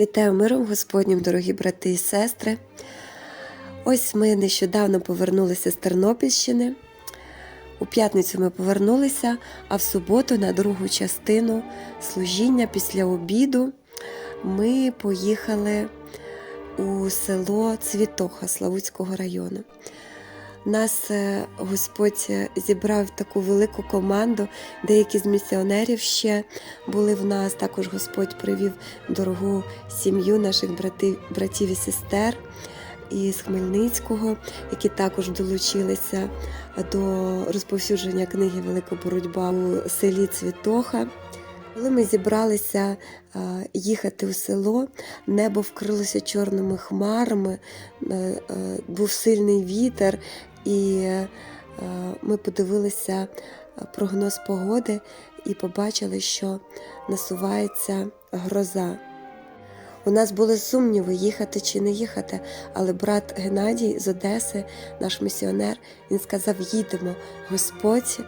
Вітаю миром Господнім, дорогі брати і сестри. Ось ми нещодавно повернулися з Тернопільщини. У п'ятницю ми повернулися, а в суботу на другу частину служіння після обіду ми поїхали у село Цвітоха Славутського району. Нас е, Господь е, зібрав таку велику команду. Деякі з місіонерів ще були в нас. Також Господь привів дорогу сім'ю наших братів, братів і сестер із Хмельницького, які також долучилися до розповсюдження книги Велика боротьба у селі Цвітоха. Коли ми зібралися е, їхати у село, небо вкрилося чорними хмарами, був сильний вітер, і е, ми подивилися прогноз погоди і побачили, що насувається гроза. У нас були сумніви, їхати чи не їхати, але брат Геннадій з Одеси, наш місіонер, він сказав: їдемо. Господь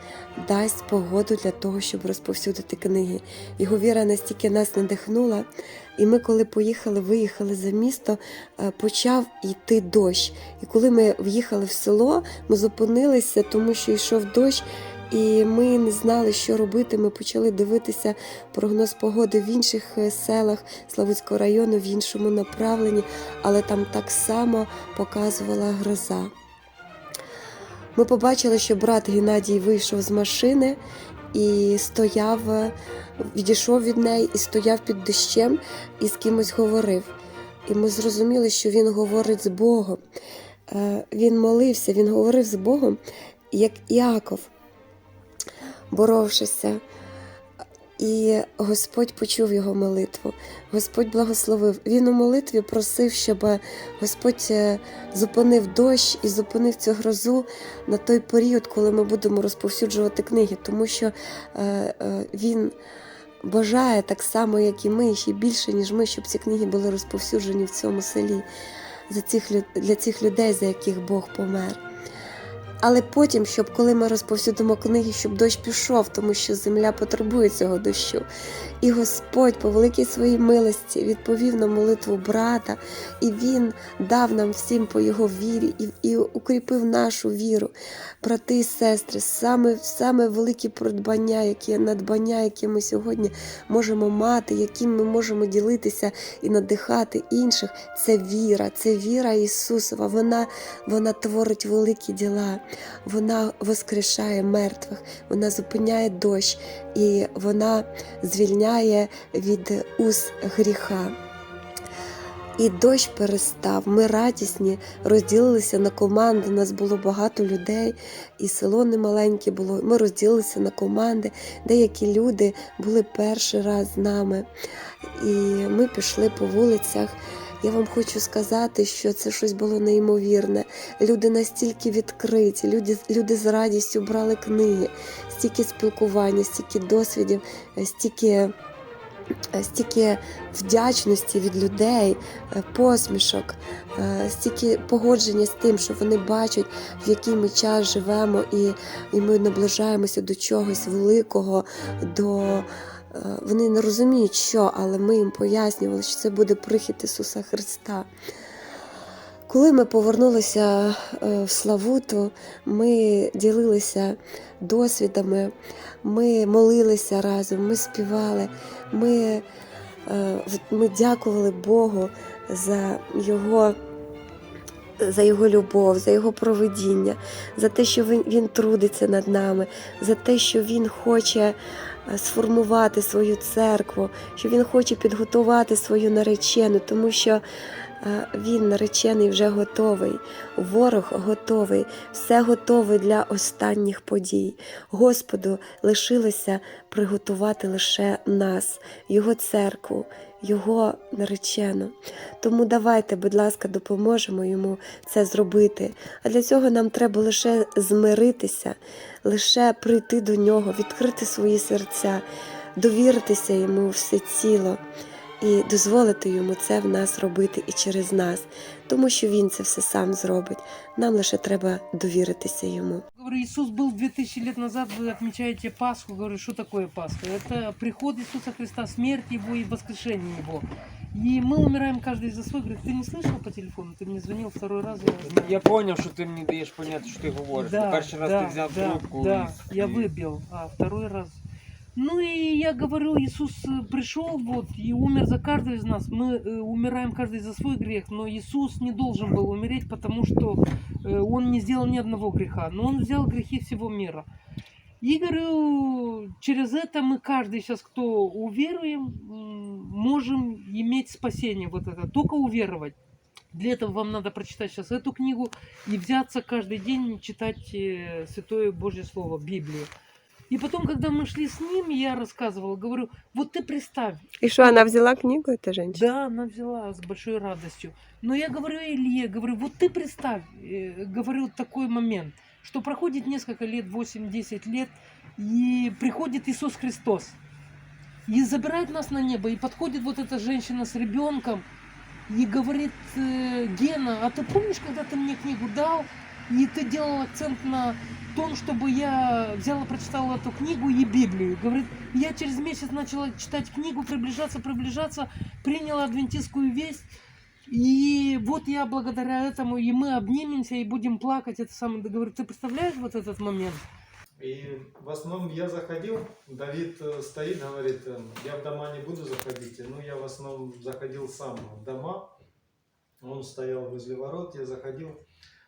дасть погоду для того, щоб розповсюдити книги. Його віра настільки нас надихнула. І ми, коли поїхали, виїхали за місто, е, почав йти дощ. І коли ми в'їхали в село, ми зупинилися, тому що йшов дощ. І ми не знали, що робити. Ми почали дивитися прогноз погоди в інших е, селах Славутського району, в іншому направленні, але там так само показувала гроза. Ми побачили, що брат Геннадій вийшов з машини і стояв, е, відійшов від неї і стояв під дощем і з кимось говорив. І ми зрозуміли, що він говорить з Богом. Е, Він молився, він говорив з Богом, як Іаков боровшися. І Господь почув його молитву, Господь благословив. Він у молитві просив, щоб Господь е, зупинив дощ і зупинив цю грозу на той період, коли ми будемо розповсюджувати книги, тому що е, е, він бажає так само, як і ми, ще більше, ніж ми, щоб ці книги були розповсюджені в цьому селі для цих людей, за яких Бог помер. Але потім, щоб коли ми розповсюдимо книги, щоб дощ пішов, тому що земля потребує цього дощу. І Господь, по великій своїй милості, відповів на молитву брата, і Він дав нам всім по його вірі і, і укріпив нашу віру. Брати і сестри, саме, саме великі придбання, які надбання, які ми сьогодні можемо мати, яким ми можемо ділитися і надихати інших, це віра, це віра Ісусова. Вона, вона творить великі діла вона воскрешає мертвих, вона зупиняє дощ і вона звільняє від уз гріха. І дощ перестав. Ми радісні, розділилися на команди. Нас було багато людей, і село немаленьке було. Ми розділилися на команди. Деякі люди були перший раз з нами. І ми пішли по вулицях. Я вам хочу сказати, що це щось було неймовірне. Люди настільки відкриті, люди, люди з радістю брали книги, стільки спілкування, стільки досвідів, стільки. Стільки вдячності від людей, е, посмішок, е, стільки погодження з тим, що вони бачать, в який ми час живемо, і, і ми наближаємося до чогось великого, до вони не розуміють, що, але ми їм пояснювали, що це буде прихід Ісуса Христа. Коли ми повернулися е, в Славуту, ми ділилися досвідами, ми молилися разом, ми співали, ми, е, ми дякували Богу за Його. За його любов, за його проведіння, за те, що він, він трудиться над нами, за те, що він хоче е, сформувати свою церкву, що він хоче підготувати свою наречену, тому що е, він наречений вже готовий, ворог готовий, все готове для останніх подій. Господу лишилося приготувати лише нас, його церкву. Його наречену. Тому давайте, будь ласка, допоможемо йому це зробити. А для цього нам треба лише змиритися, лише прийти до нього, відкрити свої серця, довіритися йому всеціло і дозволити йому це в нас робити і через нас, тому що він це все сам зробить. Нам лише треба довіритися йому. Говорю, Иисус был 2000 лет назад, вы отмечаете Пасху. Говорю, что такое Пасха? Это приход Иисуса Христа, смерть Его и воскрешение Его. И мы умираем каждый за свой грех. Ты не слышал по телефону? Ты мне звонил второй раз. Я, знаю. Я понял, що ти мені даєш поняти, що ти говориш. Да, Перший раз да, ти взяв да, трубку. Да, і- я і- выбил, а второй раз. Ну и я говорю, Иисус э, пришел вот и умер за каждого из нас. Мы э, умираем каждый за свой грех, но Иисус не должен был умереть, потому что э, Он не сделал ни одного греха, но Он взял грехи всего мира. И говорю, через это мы каждый сейчас, кто уверуем, м, можем иметь спасение вот это. Только уверовать. Для этого вам надо прочитать сейчас эту книгу и взяться каждый день читать э, Святое Божье Слово, Библию. И потом, когда мы шли с ним, я рассказывала, говорю, вот ты представь, І що вона взяла книгу, ця жінка? да, она взяла с большой радостью. Но я говорю Илье, говорю, вот ты представь, э, говорю, такой момент, что проходит несколько лет, 8-10 лет, и приходит Иисус Христос, и забирает нас на небо, и подходит вот эта женщина с ребенком, и говорит, э, Гена, а ты помнишь, когда ты мне книгу дал, и ты делал акцент на том, чтобы я взяла, прочитала эту книгу и Библию. Говорит, я через месяц начала читать книгу, приближаться, приближаться, приняла адвентистскую весть. И вот я благодаря этому, и мы обнимемся, и будем плакать. Это самое, говорю, ты представляешь вот этот момент? И в основном я заходил, Давид э, стоит, говорит, э, я в дома не буду заходить. Ну, я в основном заходил сам в дома. Он стоял возле ворот, я заходил.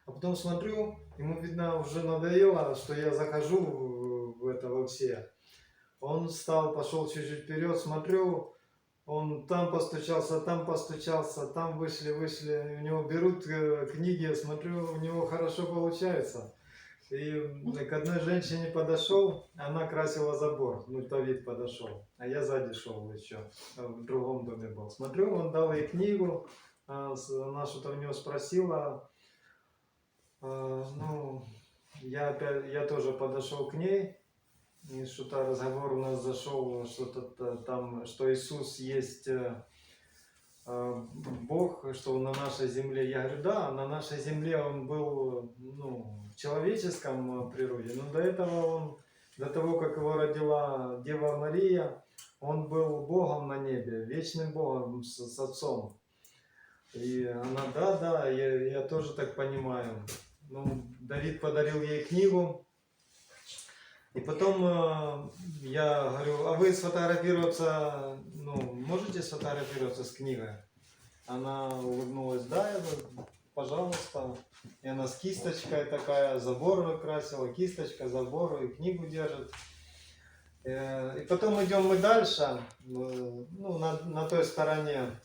А потом смотрю, ему, видно, уже надоело, что я захожу в, это во все. Он встал, пошел чуть-чуть вперед, смотрю, он там постучался, там постучался, там вышли, вышли, у него берут э, книги, смотрю, у него хорошо получается. И к одной женщине подошел, она красила забор, ну Давид подошел, а я сзади шел еще, в другом доме был. Смотрю, он дал ей книгу, а, она что-то у него спросила, ну, я, опять, я тоже подошел к ней, и что-то разговор у нас зашел, что-то там, что Иисус есть э, э, Бог, что Он на нашей земле. Я говорю, да, на нашей земле Он был ну, в человеческом э, природе, но до этого Он, до того, как Его родила Дева Мария, Он был Богом на небе, вечным Богом с, с Отцом. И она, да, да, я, я тоже так понимаю. Ну, Давид подарил ей книгу. И потом э, я говорю, а вы сфотографироваться, ну, можете сфотографироваться с книгой? Она улыбнулась, да, я говорю, пожалуйста. И она с кисточкой такая, забор красила, кисточка, забор, и книгу держит. Э, И потом идем мы дальше, э, ну, на, на той стороне.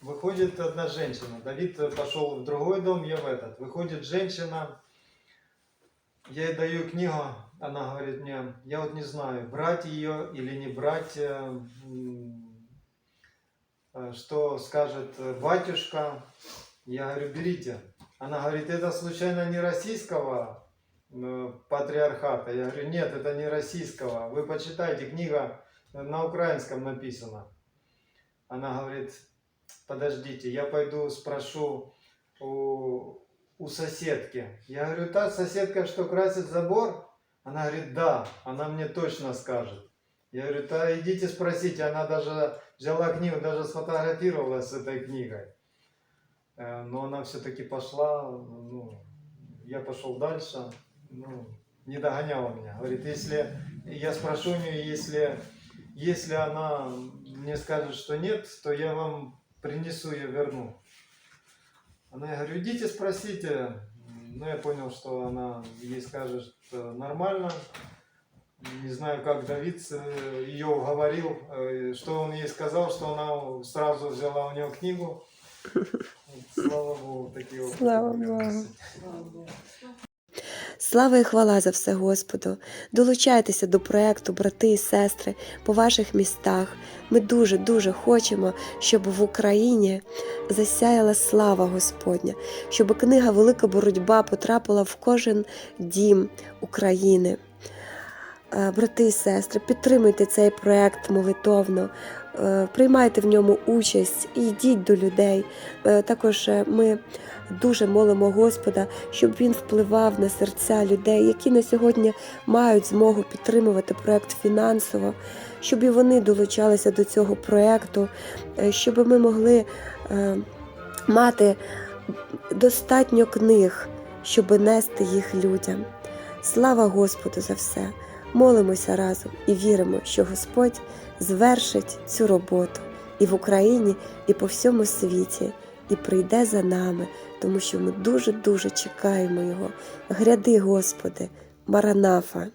Выходит одна женщина. Давид пошел в другой дом, я в этот. Выходит женщина, я ей даю книгу, она говорит мне, я вот не знаю, брать ее или не брать, э, э, что скажет э, батюшка. Я говорю, берите. Она говорит, это случайно не российского патриархата? Я говорю, нет, это не российского. Вы почитайте, книга на украинском написана. Она говорит, подождите, я пойду спрошу у, у соседки. Я говорю, та соседка, что красит забор? Она говорит, да, она мне точно скажет. Я говорю, да идите спросите, она даже взяла книгу, даже сфотографировалась с этой книгой. Э, Но она все-таки пошла, ну, я пошел дальше, ну, не догоняла меня. Говорит, если я спрошу у нее, если, если она мне скажет, что нет, то я вам принесу ее, верну. Она, я говорю, идите спросите. Ну, я понял, что она ей скажет нормально. Не знаю, как Давид э, ее уговорил, э, что он ей сказал, что она сразу взяла у него книгу. Слава Богу, такие вот. Слава Богу. Слава і хвала за все Господу. Долучайтеся до проекту, брати і сестри, по ваших містах. Ми дуже дуже хочемо, щоб в Україні засяяла слава Господня, щоб книга Велика боротьба потрапила в кожен дім України. Е, Брати і сестри, підтримуйте цей проект молитовно. Е, приймайте в ньому участь і йдіть до людей. Е, Також е, ми дуже молимо Господа, щоб він впливав на серця людей, які на сьогодні мають змогу підтримувати проект фінансово, щоб і вони долучалися до цього проекту, щоб ми могли мати достатньо книг, щоб нести їх людям. Слава Господу за все! Молимося разом і віримо, що Господь звершить цю роботу і в Україні, і по всьому світі, і прийде за нами, тому що ми дуже дуже чекаємо Його. Гряди, Господи, Маранафа.